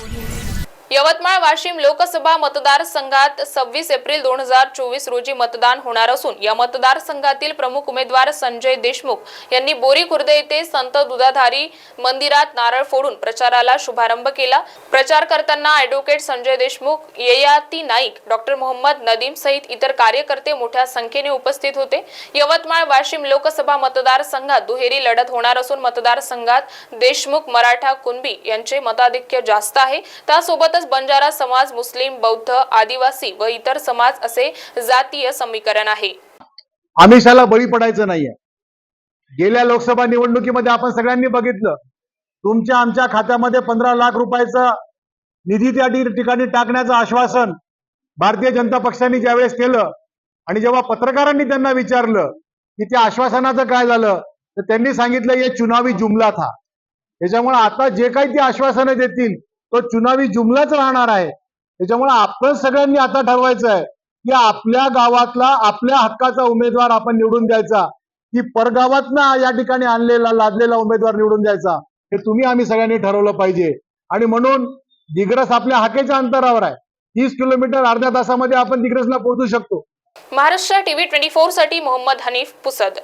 Audio. Yavatmal Washim Lok Sabha मतदारसंघात सव्वीस April दोन हजार चोवीस रोजी मतदान होणार असून या मतदारसंघातील प्रमुख उमेदवार संजय देशमुख यांनी बोरी खुर्द येथे संत दुधाधारी मंदिरात नारळ फोडून प्रचाराला शुभारंभ केला. प्रचार करताना ॲडव्होकेट संजय देशमुख ययाती नाईक डॉक्टर मोहम्मद नदीम सहित इतर कार्यकर्ते मोठ्या संख्येने उपस्थित होते. यवतमाळ वाशिम लोकसभा मतदारसंघात दुहेरी लढत होणार असून मतदारसंघात देशमुख मराठा कुणबी यांचे मताधिक्य जास्त आहे. त्यासोबतच बंजारा समाज मुस्लिम बौद्ध आदिवासी व इतर समाज असे जातीय समीकरण आहे. आमिषाला बळी पडायचं नाहीये. गेल्या लोकसभा निवडणुकीमध्ये आपण सगळ्यांनी बघितलं. तुमच्या आमच्या खात्यामध्ये पंधरा लाख रुपयाचा निधी त्या ठिकाणी टाकण्याचं आश्वासन भारतीय जनता पक्षाने ज्यावेळेस केलं आणि जेव्हा पत्रकारांनी त्यांना विचारलं की त्या आश्वासनाचं काय झालं तर त्यांनी सांगितलं हे चुनावी जुमला था. त्याच्यामुळे आता जे काही ती आश्वासनं देतील तो चुनावी जुमलाच राहणार आहे. त्याच्यामुळे आपण सगळ्यांनी आता ठरवायचं आहे की आपल्या गावातला आपल्या हक्काचा उमेदवार आपण निवडून द्यायचा. की परगावातनं या ठिकाणी आणलेला लादलेला उमेदवार निवडून द्यायचा. हे तुम्ही आम्ही सगळ्यांनी ठरवलं पाहिजे. आणि म्हणून दिग्रस आपल्या हाकेच्या अंतरावर आहे. तीस किलोमीटर अर्ध्या तासामध्ये आपण दिग्रसला पोहोचू शकतो. महाराष्ट्र टीव्ही ट्वेंटी फोरसाठी मोहम्मद हनीफ पुसद